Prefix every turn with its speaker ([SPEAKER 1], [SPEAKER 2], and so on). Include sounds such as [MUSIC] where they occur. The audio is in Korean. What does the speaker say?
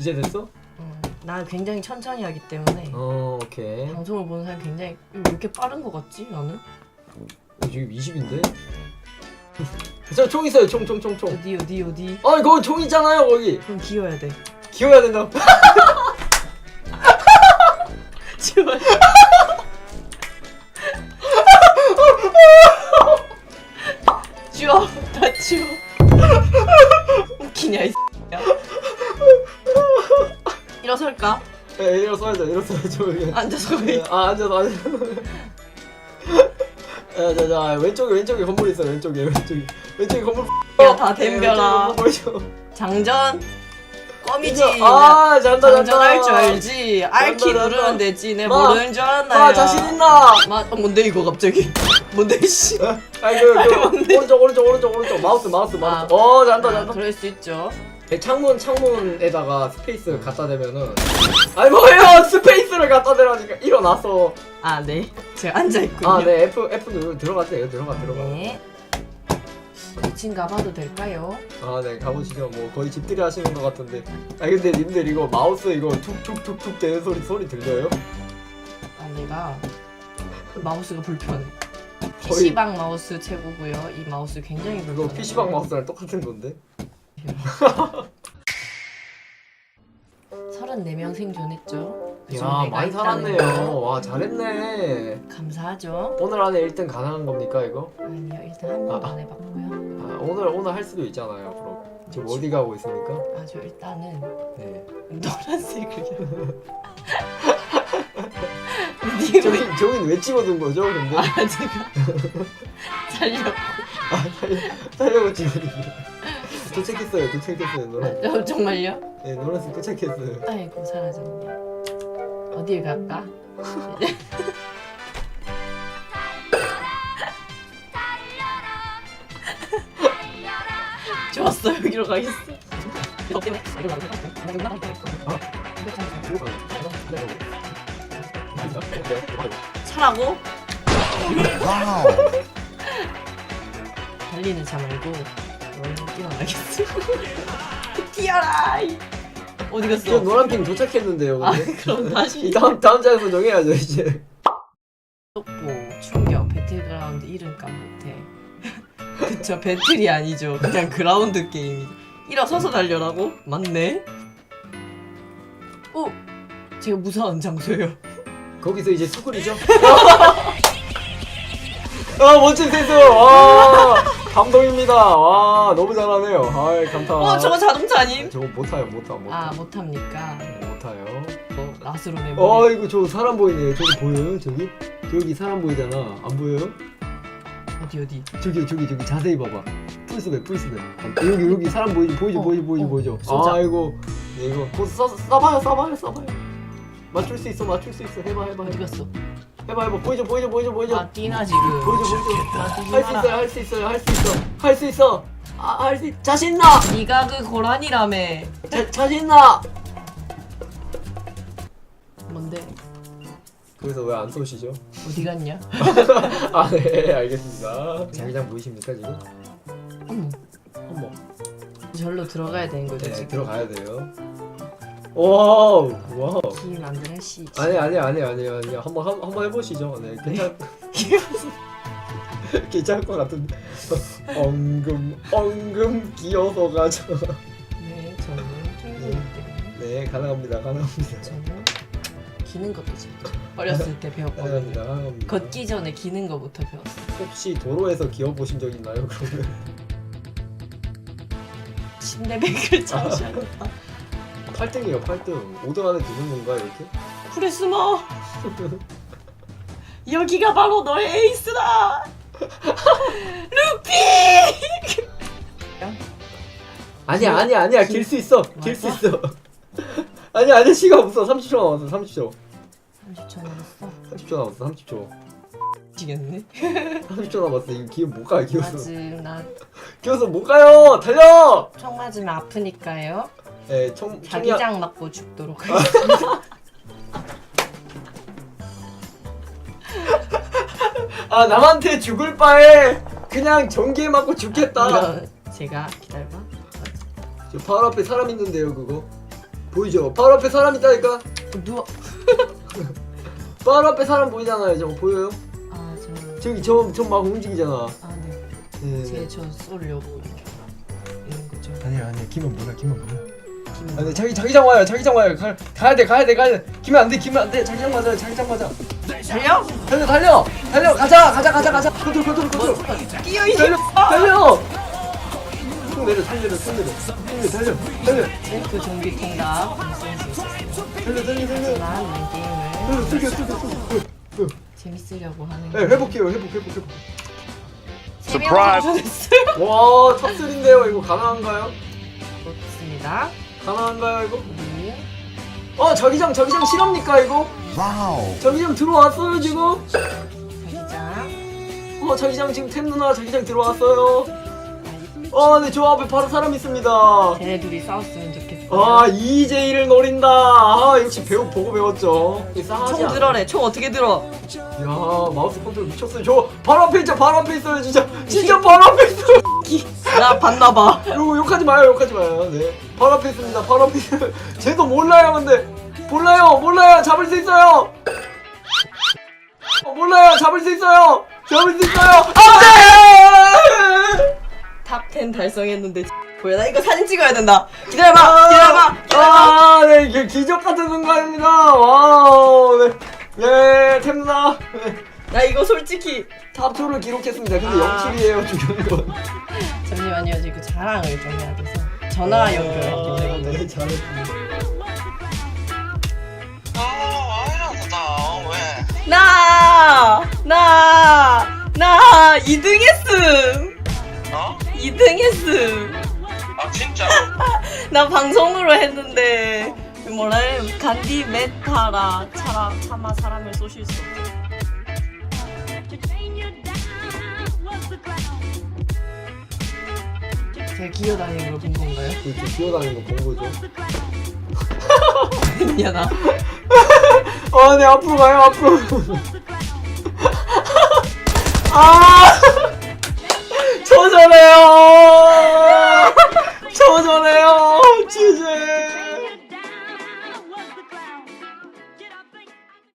[SPEAKER 1] 이제 됐어?
[SPEAKER 2] 음, 나 굉장히 천천히 하기 때문에
[SPEAKER 1] 어 오케이.
[SPEAKER 2] 방송을 보는 사람 굉장히 왜 이렇게 빠른 것 같지 나는?
[SPEAKER 1] 어, 지금 20인데? [LAUGHS] 저총 있어요 총 총 총 총.
[SPEAKER 2] 어디 어디 어디?
[SPEAKER 1] 아 거기 총 있잖아요 거기.
[SPEAKER 2] 그럼 기어야 돼.
[SPEAKER 1] 기어야 된다. [LAUGHS] [LAUGHS]
[SPEAKER 2] 지워. 지워. 다 지워. 웃기냐 이 X야. 일어설까?
[SPEAKER 1] 예 일어서야죠 일어서야죠.
[SPEAKER 2] 앉아서 왜?
[SPEAKER 1] 아 앉아서 앉아서. 자자자 왼쪽에 왼쪽에 건물 있어 왼쪽에 왼쪽에 왼쪽에 건물.
[SPEAKER 2] 야, 다
[SPEAKER 1] 예, 왼쪽에
[SPEAKER 2] 덤벼라.
[SPEAKER 1] 건물 보이죠?
[SPEAKER 2] 장전. 껌이지.
[SPEAKER 1] 아 잘한다 잘한다.
[SPEAKER 2] 장전할 줄 알지.
[SPEAKER 1] 잘한다,
[SPEAKER 2] 누르면. 되지. 내
[SPEAKER 1] 마,
[SPEAKER 2] 모르는 줄 알았나요?
[SPEAKER 1] 아 자신 있나?
[SPEAKER 2] 마, 어, 뭔데 이거 갑자기? [LAUGHS] 뭔데 씨?
[SPEAKER 1] 아니 그, 그 [LAUGHS]
[SPEAKER 2] 뭔데?
[SPEAKER 1] 오른쪽 오른쪽 오른쪽 오른쪽 마우스 마우스 마우스.
[SPEAKER 2] 아.
[SPEAKER 1] 어 잘한다
[SPEAKER 2] 아,
[SPEAKER 1] 잘한다.
[SPEAKER 2] 그럴 수 있죠.
[SPEAKER 1] 네, 창문 창문에다가 스페이스 갖다 대면은 아니 뭐예요 스페이스를 갖다 대라니까 일어나서
[SPEAKER 2] 아 네. 제가 앉아 있군요.
[SPEAKER 1] 아 네 F F 누르 들어가세요 들어가 들어가
[SPEAKER 2] 네. 2층 가봐도 될까요?
[SPEAKER 1] 아 네 가보시죠 뭐 거의 집들이 하시는 것 같은데 아 근데 님들 이거 마우스 이거 툭툭툭툭 되는 소리 소리 들려요?
[SPEAKER 2] 아 내가 마우스가 불편해. PC방 마우스 최고고요. 이 마우스 굉장히
[SPEAKER 1] 이거
[SPEAKER 2] 불편해.
[SPEAKER 1] PC방 마우스랑 똑같은 건데 [LAUGHS]
[SPEAKER 2] 34명 생존했죠.
[SPEAKER 1] 야 많이
[SPEAKER 2] 있다는
[SPEAKER 1] 살았네요
[SPEAKER 2] 거.
[SPEAKER 1] 와 잘했네
[SPEAKER 2] 감사하죠.
[SPEAKER 1] 오늘 안에 1등 가능한 겁니까 이거?
[SPEAKER 2] 아니요 일단 한 번도
[SPEAKER 1] 아.
[SPEAKER 2] 안 해봤고요.
[SPEAKER 1] 아 오늘 오늘 할 수도 있잖아요 그럼 지금 어디 가고 있습니까?
[SPEAKER 2] 아주 일단은
[SPEAKER 1] 네
[SPEAKER 2] 노란색을. 니가 [LAUGHS]
[SPEAKER 1] 저긴 저긴 왜 찍어둔 거죠 근데?
[SPEAKER 2] 아 제가 [LAUGHS] 살려고.
[SPEAKER 1] 살려고 찍어둔 거 도착했어요 도착했어요 노란
[SPEAKER 2] 어, 정말요?
[SPEAKER 1] 네 노란색 도착했어요
[SPEAKER 2] 아이고 사라졌네. 어디에 갈까? [LAUGHS] 좋았어 여기로 가겠어. 차라고? 달리는 차 말고 뛰어나겠어. [LAUGHS] 뛰어라! 이. 어디 갔어?
[SPEAKER 1] 저 노란핑 도착했는데요
[SPEAKER 2] 아
[SPEAKER 1] 근데
[SPEAKER 2] 그럼 다시
[SPEAKER 1] 이 다음 다음 장소 정해야죠 이제
[SPEAKER 2] 속보 충격 배틀그라운드 이름값 못해 [LAUGHS] 그쵸 배틀이 아니죠 그냥 그라운드 게임이죠 일어서서 달려라고? 맞네 어? 제가 무사한 장소예요
[SPEAKER 1] 거기서 이제 수굴이죠 [LAUGHS] 아 멋진 센스 와 감동입니다 와 너무 잘하네요 아 감사
[SPEAKER 2] 어 저거 자동차 아님?
[SPEAKER 1] 저거 못 타요 못 타, 못 타.
[SPEAKER 2] 아 못합니까
[SPEAKER 1] 못 타요.
[SPEAKER 2] 어, 낫으로 내버리
[SPEAKER 1] 어 이거 저 사람 보이네. 저기 보여요? 저기? 저기 사람 보이잖아. 안 보여요?
[SPEAKER 2] 어디 어디
[SPEAKER 1] 저기 저기 저기 자세히 봐봐. 풀스백 풀스백. 여기 여기 사람 보이지 보이죠
[SPEAKER 2] 어,
[SPEAKER 1] 보이죠 보이죠
[SPEAKER 2] 어,
[SPEAKER 1] 보이죠.
[SPEAKER 2] 쏘자.
[SPEAKER 1] 아이고 네, 이거 곧 써, 써봐요 써봐요 써봐요. 맞출 수 있어 맞출 수 있어 해봐 해봐
[SPEAKER 2] 어디
[SPEAKER 1] 해봐
[SPEAKER 2] 갔어?
[SPEAKER 1] 해봐 해봐 보이죠 보이죠 보이죠 보이죠.
[SPEAKER 2] 아 뛰나 지금
[SPEAKER 1] 보이죠 보이죠.
[SPEAKER 2] 아, 뛰지
[SPEAKER 1] 할수
[SPEAKER 2] 마라.
[SPEAKER 1] 있어요 할 수 있어요 할 수 있어 할 수 있어. 아 할 수 자신 나.
[SPEAKER 2] 네가 그 고라니라며
[SPEAKER 1] 자, 자신 나.
[SPEAKER 2] 뭔데?
[SPEAKER 1] 그래서 왜 안 쏘시죠?
[SPEAKER 2] 어디 갔냐? [LAUGHS]
[SPEAKER 1] 아네 알겠습니다. 자기장 보이십니까 지금?
[SPEAKER 2] 어머
[SPEAKER 1] 어머.
[SPEAKER 2] 절로 들어가야 되는 거죠
[SPEAKER 1] 네
[SPEAKER 2] 지금
[SPEAKER 1] 들어가야 돼요. 와우 와우.
[SPEAKER 2] 김 안드레 씨
[SPEAKER 1] 아니 아니 아니 아니 아니 한번 한- 한번 해보시죠. 네 괜찮 [LAUGHS] [LAUGHS] 괜찮을 것 같은데. [LAUGHS] 엉금 엉금 기어서 가죠.
[SPEAKER 2] 네, 저는 때문에
[SPEAKER 1] 네 가능합니다 가능합니다.
[SPEAKER 2] 저는 기는 것도 잘 어렸을 때 배웠거든요.
[SPEAKER 1] 가능합니다.
[SPEAKER 2] 걷기 전에 기는 것부터 배웠어.
[SPEAKER 1] 혹시 도로에서 기어 보신 적 있나요? 그러면
[SPEAKER 2] 침대 백을 잠시하겠다.
[SPEAKER 1] 8등이에요 8등. 5등 안에 드는 건가 이렇게?
[SPEAKER 2] 프레스머 여기가 바로 너의 에이스다. 루피.
[SPEAKER 1] 아니야 아니야 아니야 길 수 있어 길 수
[SPEAKER 2] 맞아?
[SPEAKER 1] 있어. [LAUGHS] 아니야 아니야 시간 없어 30초 남았어 30초
[SPEAKER 2] 30초 남았어.
[SPEAKER 1] 30초 남았어 30초.
[SPEAKER 2] 지겠네.
[SPEAKER 1] 30초 남았어. 이거 기어 못 가요. 기어서.
[SPEAKER 2] 맞음 나 [LAUGHS]
[SPEAKER 1] 기어서 못 가요. 달려.
[SPEAKER 2] 총 맞으면 아프니까요.
[SPEAKER 1] 네, 총 총이
[SPEAKER 2] 자기장 맞고 죽도록 [LAUGHS] 하겠습니다.
[SPEAKER 1] 아 남한테 죽을 바에 그냥 전기에 맞고 죽겠다.
[SPEAKER 2] 이런 제가 기다려봐.
[SPEAKER 1] 저 바로 앞에 사람 있는데요, 그거. 보이죠? 바로 앞에 사람 있다니까.
[SPEAKER 2] 어, 누워 [LAUGHS]
[SPEAKER 1] 바로 앞에 사람 보이잖아요. 저거 보여요?
[SPEAKER 2] 아 저
[SPEAKER 1] 저기 저저막 움직이잖아.
[SPEAKER 2] 아 네
[SPEAKER 1] 네.
[SPEAKER 2] 제저 쏘려고 이렇게 있는 거죠
[SPEAKER 1] 아니야 아니야 기면 몰라 기면 몰라.
[SPEAKER 2] 기분
[SPEAKER 1] 아니 자기 자기장 와요 자기장 와요. 가, 가야 돼 가야 돼 가야 돼. 기면 안 돼 기면 안 돼. 자기장 맞아요 자기장 맞아
[SPEAKER 2] 달려?
[SPEAKER 1] 달려 달려 달려. 가자 가자 가자 가자. 컨트롤 컨트롤 컨트롤.
[SPEAKER 2] 뛰어 이
[SPEAKER 1] 달려 달려. 손 내려 손 내려 달려 달려.
[SPEAKER 2] 그 전기 통닭
[SPEAKER 1] 달려 달려 달려.
[SPEAKER 2] 하지만 이 게임을
[SPEAKER 1] 달려 숙여 숙여
[SPEAKER 2] 재밌으려고 하는
[SPEAKER 1] 네 회복해요 회복 회복 회복.
[SPEAKER 2] Surprise!
[SPEAKER 1] 와 탑슬인데요. 이거 가능한가요?
[SPEAKER 2] 그렇습니다
[SPEAKER 1] 가능한가요 이거?
[SPEAKER 2] 네.
[SPEAKER 1] 어 자기장 자기장 실합니까 이거? 와우. 자기장 들어왔어요 지금?
[SPEAKER 2] 자기장.
[SPEAKER 1] 어 자기장 지금 템 누나 자기장 들어왔어요. 어네 저 앞에 바로 사람 있습니다.
[SPEAKER 2] 쟤네 둘이 싸웠으면 좋겠어
[SPEAKER 1] 아 EJ를 노린다. 아 역시 배우 보고 배웠죠. 이게 싸하지
[SPEAKER 2] 총
[SPEAKER 1] 않아.
[SPEAKER 2] 들어래. 총 어떻게 들어?
[SPEAKER 1] 야 마우스 컨트롤 미쳤어요. 저 바로 앞에 있죠 바로 앞에 있어요 진짜. 진짜 바로 앞에 있어요.
[SPEAKER 2] 나 봤나봐.
[SPEAKER 1] 요거 욕하지 마요 욕하지 마요. 네 앞에 있어요 [LAUGHS] 쟤도 몰라요 근데. 몰라요. 몰라요. 잡을 수 있어요. 어, 몰라요. 잡을 수 있어요. 잡을 수 있어요. 안돼
[SPEAKER 2] 탑10 달성했는데 뭐야 나 이거 사진 찍어야 된다. 기다려봐. 기다려봐. 기다려봐.
[SPEAKER 1] 아, 네, 이게 기적 같은 순간입니다. 와우, 네. 네, 템나. 네.
[SPEAKER 2] 나 이거 솔직히
[SPEAKER 1] 탑2를 기록했습니다. 근데
[SPEAKER 2] 아.
[SPEAKER 1] 0킬이에요, 중요한 건.
[SPEAKER 2] 잠시만요. 지금 자랑을 좀 해야 돼서 전화 연결할게요 제가
[SPEAKER 1] 네, 잘했습니다.
[SPEAKER 3] 아, 나, 왜?
[SPEAKER 2] 나! 나! 나 2등 했음!
[SPEAKER 3] 어?
[SPEAKER 2] 2등 했음!
[SPEAKER 3] 아, 진짜? [LAUGHS]
[SPEAKER 2] 나 방송으로 했는데 뭐라 해? 간디 메타라 차라 차마 사람을 쏘실 수 없어. 제가 기어다니는 걸 본 건가요?
[SPEAKER 1] 이렇게 기어다니는 거 본 거죠.
[SPEAKER 2] 미안하.
[SPEAKER 1] 아, [LAUGHS] 네, 앞으로 가요, 앞으로. [LAUGHS] 아! [LAUGHS] 저 전에